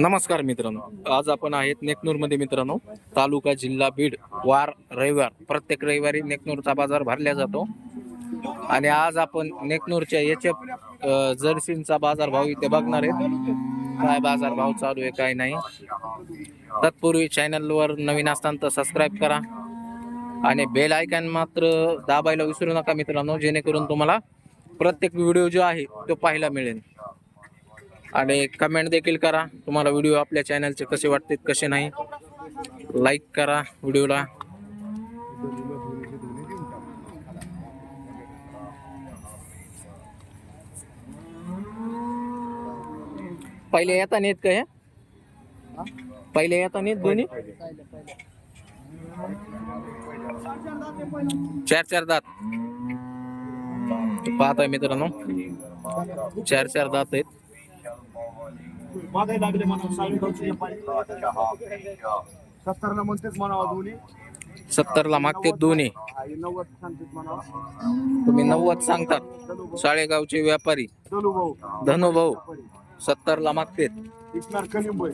नमस्कार मित्रांनो. आज आपण आहेत नेकनूरमध्ये मित्रांनो. तालुका जिल्हा बीड वार रविवार. प्रत्येक रविवारी नेकनूरचा बाजार भरला जातो. आणि आज आपण नेकनूरच्या याच्या एफ जर्सींचा बाजार भाव इथे बघणार आहेत काय बाजार भाव चालू आहे काय नाही. तत्पूर्वी चॅनलवर नवीन असताना तर सबस्क्राईब करा. आणि बेल आयकॉन मात्र दाबायला विसरू नका मित्रांनो जेणेकरून तुम्हाला प्रत्येक व्हिडिओ जो आहे तो पाहायला मिळेल. आणि कमेंट देखील करा. तुम्हाला व्हिडिओ आपल्या चॅनलचे कसे वाटतात कसे नाही. लाईक करा व्हिडिओला पहिले येता नाहीत का हे? पहिले येता नाहीत दोन्ही? चार चार दात. पाहताय मित्रांनो. चार चार दात आहेत. मागायला लागले म्हणून सत्तरला म्हणतेच म्हणावं दोन्ही. सत्तरला मागते दोन्ही. नव्वद सांगतेच म्हणावं. तुम्ही नव्वद सांगतात. साळेगावचे व्यापारी. धनुभाऊ सत्तरला मागतेत. विकणार कलिंब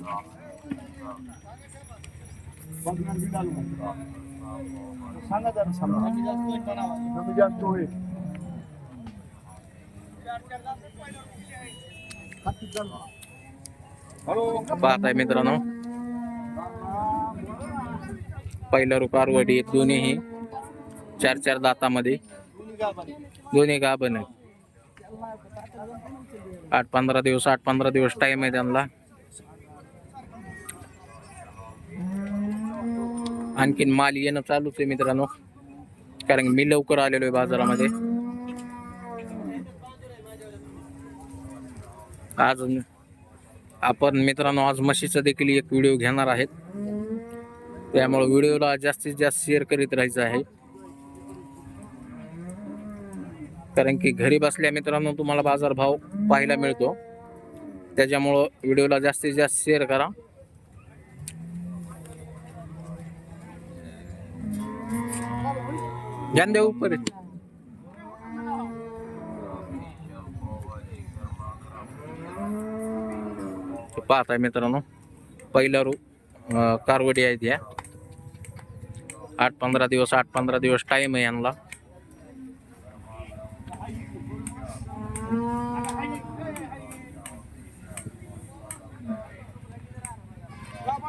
सांगा जरा सांगा. कमी जास्त होईल. पाहताय मित्रांनो. पहिलं रुकारवडी दोन्हीही चार चार दातामध्ये. दोन्ही गाभण आहेत आठ पंधरा दिवस आठ पंधरा दिवस टाइम आहे त्यांना. आणखीन माल येणं चालूच आहे मित्रांनो. कारण मी लवकर आलेलो आहे बाजारामध्ये. आज आपण मित्रांनो आज म्हशीचा देखील एक व्हिडिओ घेणार आहेत. त्यामुळे व्हिडिओला जास्तीत जास्त शेअर करीत राहायचं आहे. कारण की घरी बसल्या मित्रांनो तुम्हाला बाजारभाव पाहायला मिळतो. त्याच्यामुळं व्हिडिओला जास्तीत जास्त शेअर करा. ज्ञान देऊ परत पाहताय मित्रांनो. पहिला रू कारवडी आहेत या आठ पंधरा दिवस आठ पंधरा दिवस टाइम आहे यांना.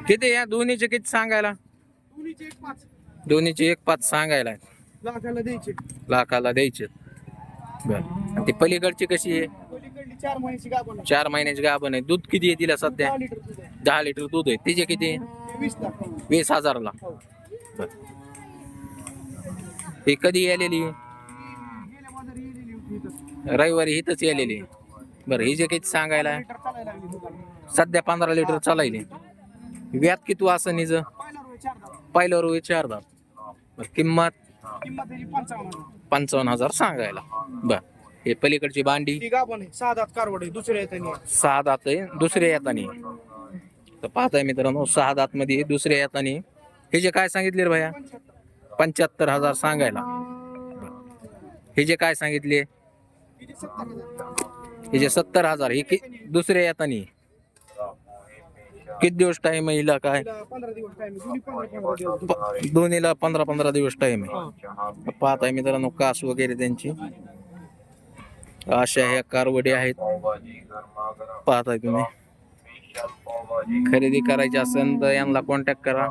किती या दोन्हीचे किती सांगायला? दोन्हीचे एक पाच. सांगायला. लाखाला द्यायचे. लाखाला द्यायचे. बर. ती पलीकडची कशी आहे? चार महिन्याची गाभण आहे. चार महिन्याची गाभण आहे दूध किती आहे तिला सध्या दहा लिटर दूध आहे. दहा लिटर दूध आहे तिचे किती? ते वीस लाख वीस हजारला हो. ही कधी आलेली आहे? गेल्या बाजारी येलेली होती इथं. रविवारी इथंच आलेली. बरं ही जे किती सांगायला आहे? लिटर चालायला लागली दुकानात. सध्या पंधरा लिटर चालायली व्यात किती असं निज पहिला रोज चार दात बरं किंमत किंमत त्याची पंचावन्न हजार. पंचावन्न हजार सांगायला बर हे पलीकडची भांडी. ती गाभण आहे. सहा दात कारवड आहे. दुसऱ्या येतानी. सहा दात आहे. दुसऱ्या येतानी. तर पाहताय मित्रांनो सहा दात मध्ये दुसऱ्या येतानी. हे जे काय सांगितले रे भैया? पंच्याहत्तर हजार सांगायला. हे जे काय सांगितले? हे जे सत्तर हजार हे कि दुसऱ्या येतानी. किती दिवस टाइम आहे हिला काय? पंधरा दिवस टाइम प- दोन्हीला पंधरा पंधरा दिवस टाइम आहे. पाहताय मित्रांनो कास वगैरे त्यांची. अशा ह्या कारवडी आहेत. पाहताय तुम्ही. खरेदी करायची असेल तर यांना कॉन्टॅक्ट करा.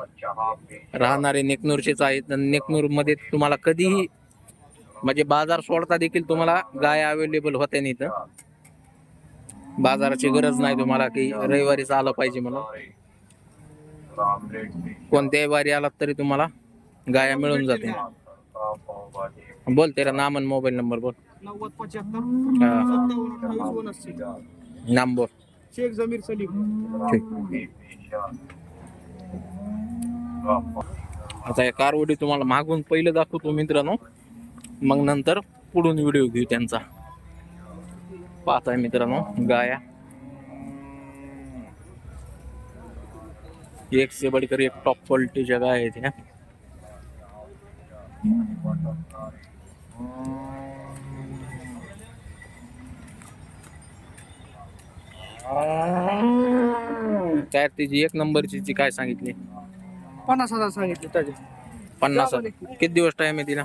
राहणारे नेकनूरचेच आहेत. नेकनूरमध्ये तुम्हाला कधीही म्हणजे बाजार सोडता देखील तुम्हाला गाय अवेलेबल होत्या नाही इथं बाजाराची गरज नाही तुम्हाला की रविवारीच आलं पाहिजे म्हणून. कोणत्याही वारी आलात तरी तुम्हाला गाया मिळून जाते बोल तेरा नामन मोबाईल नंबर बोल. नव्वद पंच्याहत्तर. सत्तावन्न अठ्ठावीस बोल शेख जमीर सलीम. आता या कारवडी तुम्हाला मागून पहिलं दाखवतो मित्रांनो. मग नंतर पुढून व्हिडिओ घेऊ त्यांचा. पाहताय मित्रांनो गाया. एक से बढ़कर एक टॉप क्वालिटीच्या गाय आहेत ह्या. चार तिची एक नंबरची ची काय सांगितली? पन्नास हजार सांगितले त्याचे पन्नास हजार. किती दिवस टाइम आहे तिला?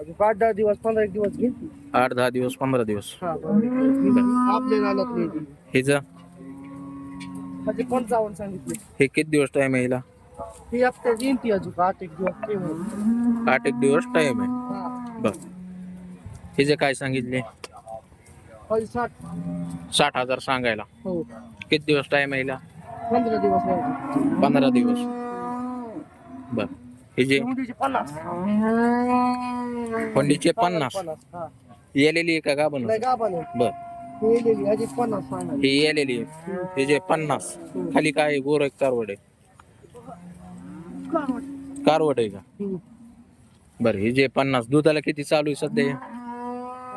अजून आठ दहा दिवस पंधरा एक दिवस घेईल ती. आठ दहा दिवस पंधरा दिवस. हा आपले रानात नाही ती. हिचं? म्हणजे पंचावन्न सांगितले. हे किती दिवस टाइम आहे हिला? ती हप्त्यात येईन ती अजून. आठ एक दिवस ते होईल. आठ एक दिवस टाइम आहे. हा. बर. हिचे काय सांगितले? साठ. साठ हजार सांगायला. हो. किती दिवस टाइम आहे हिला? पंधरा दिवस राहिले पंधरा दिवस. बर. हिचे मुंडीचे पन्नास. फंडीचे पन्नास. हा. येलेली आहे का नाही गाभा नाही बर. हे पन्नास ही येलेली आहे. हिचे पन्नास. खाली काय आहे? गोर एक कारवड आहे. कारवड. आहे का? हम्म. बरं हे जे पन्नास. दुधाला किती चालू आहे सध्या? हे?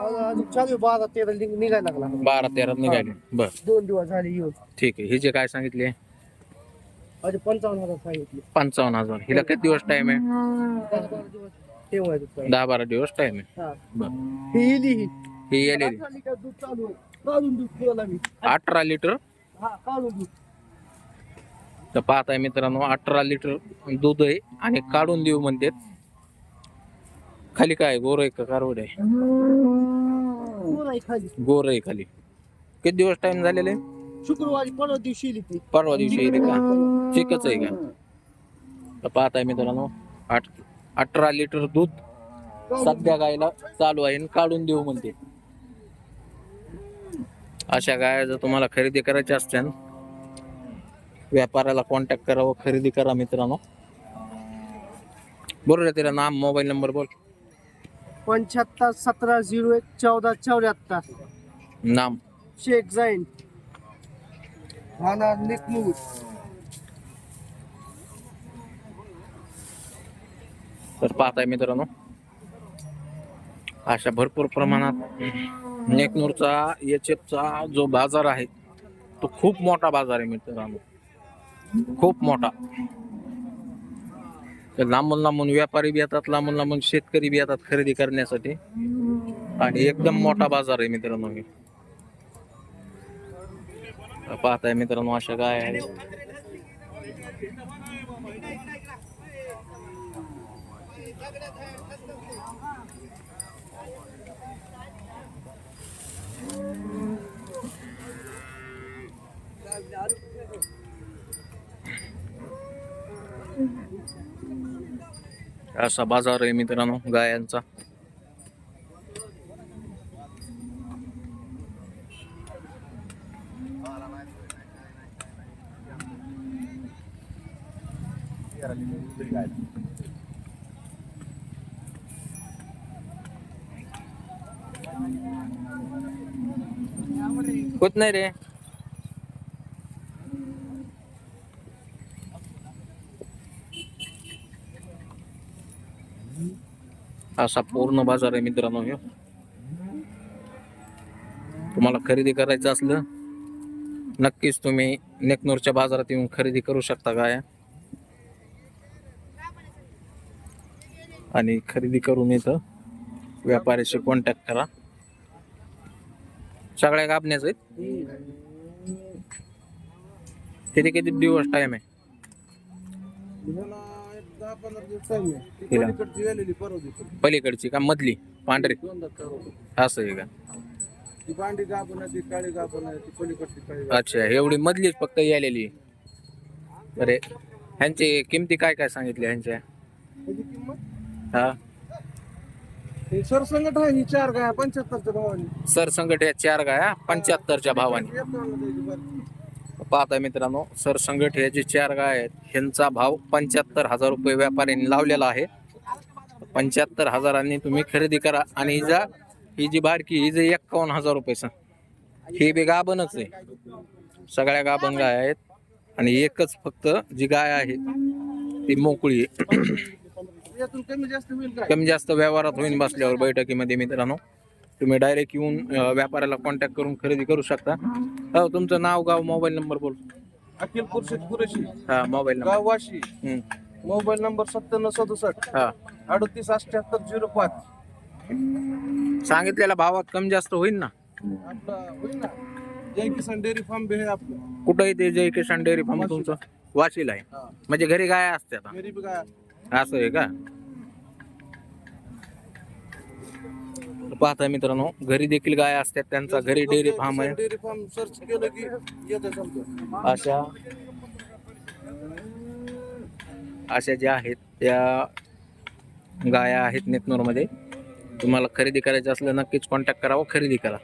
अजून चालू बारा तेरा निघ- निघायला लागला. बारा तेरा निघाले बर. दोन दिवस झाले येऊन. ठीक आहे. हिचे काय सांगितले? पंचावन्न हजार सांगितले. पंचावन्न हजार. हिला किती दिवस टाइम आहे? दहा बारा दिवस. टाइम आहे. हा. बर. ही इली ही. ही येलेली. अठरा लिटर दूध चालू आहे. काढून दूध पुरवला मी अठरा लिटर? हा काढून दूध. तर पाहताय मित्रांनो अठरा लिटर दूध आहे आणि काढून देऊ म्हणतात. खाली काय गोर आहे का कारवड आहे? खाली. गोर आहे खाली. किती दिवस टाइम झालेले? शुक्रवारी परवा दिवशी ती. परवा दिवशी येते का? चिकच आहे का? तर पाहताय मित्रांनो आठ अठरा लिटर दूध सध्या गायला चालू आहे आणि काढून देऊ म्हणते. अशा गाया जर तुम्हाला खरेदी करायच्या असत्या व्यापाऱ्याला कॉन्टॅक्ट करा व खरेदी करा मित्रांनो. बरोबर तिला नाम मोबाईल नंबर बोल. पंच्याहत्तर सतरा झिरो एक चौदा चौऱ्याहत्तर. नाम. शेख जाईन. राहणार निकमूर तर पाहताय मित्रांनो अशा भरपूर प्रमाणात नेकनूरचा एचएफचा जो बाजार आहे तो खूप मोठा बाजार आहे मित्रांनो. खूप मोठा. लांबून लांबून व्यापारी बी येतात लांबून लांबून शेतकरी बी येतात खरेदी करण्यासाठी. आणि एकदम मोठा बाजार आहे मित्रांनो मी पाहताय मित्रांनो अशा काय आहे. असा बाजार आहे मित्रांनो गायांचा. होत नाही रे. असा पूर्ण बाजार आहे मित्रांनो ह्यो. तुम्हाला खरेदी करायचं असलं नक्कीच तुम्ही नेकनूरच्या बाजारात येऊन खरेदी करू शकता काय आणि खरेदी करून इथं व्यापाऱ्याशी कॉन्टॅक्ट करा. सगळ्या कापण्याच आहेत. तिथे किती दिवस टाइम आहे? दहा पंधरा दिवस time आहे. ती हिला. पलीकडची गेलेली परवा दिवशी. पलीकडची का मधली पांढरी दोनदा चालू. असं आहे का ती भांडी गाभण आहे ती काळी गाभण आहे ती पलीकडची काळी अच्छा एवढी मधलीच फक्त यायलेली अरे ह्यांची किमती काय काय सांगितली ह्यांच्या त्याची किंमत हा हे सरसंगट आहे ही चार गाय पंच्याहत्तरच्या भावाने सरसंगट या चार गाया पंच्याहत्तरच्या भावाने एकावन्न द्यायची बरं. पाहता मित्रांनो सरसंगट हे जे चार गाय आहेत ह्यांचा भाव पंच्याहत्तर हजार रुपये व्यापाऱ्यांनी लावलेला आहे. पंच्याहत्तर हजारांनी तुम्ही खरेदी करा. आणि ही जा ही जी बारकी ही जे एक्कावन्न हजार रुपये सांग ही बी गाभणच आहे. सगळ्या गाभण गाय आहेत. आणि एकच फक्त जी गाय आहे ती मोकळी कमी जास्त व्यवहारात होईल बसल्यावर बैठकीमध्ये मित्रांनो. तुम्ही डायरेक्ट येऊन व्यापाऱ्याला कॉन्टॅक्ट करून खरेदी करू शकता. हो तुमचं नाव गाव मोबाईल नंबर बोल. अखिल कुर्शीत कुरेशी. हा मोबाईल नंबर गाव वाशी. हम्म. मोबाईल नंबर सत्त्याण्णव सदुसष्ट. हा. अडतीस अठ्याहत्तर झिरो पाच. सांगितलेल्या भावात कमी जास्त होईल ना? आपला होईल ना. जय किसान डेअरी फार्म बी आहे आपलं. कुठं येते जय किसान डेअरी फार्म तुमचं? वाशीला आहे. म्हणजे घरी गाय असते आता. बी काय असं आहे का? पाहता मित्रांनो घरी देखील गाय असतात त्यांचा घरी डेअरी फार्म आहे. डेअरी फार्म सर्च केलं की येतं समजा. अशा अशा ज्या आहेत त्या गाया आहेत नेतनूरमध्ये. तुम्हाला खरेदी करायचं असलं नक्कीच कॉन्टॅक्ट करावं खरेदी करा.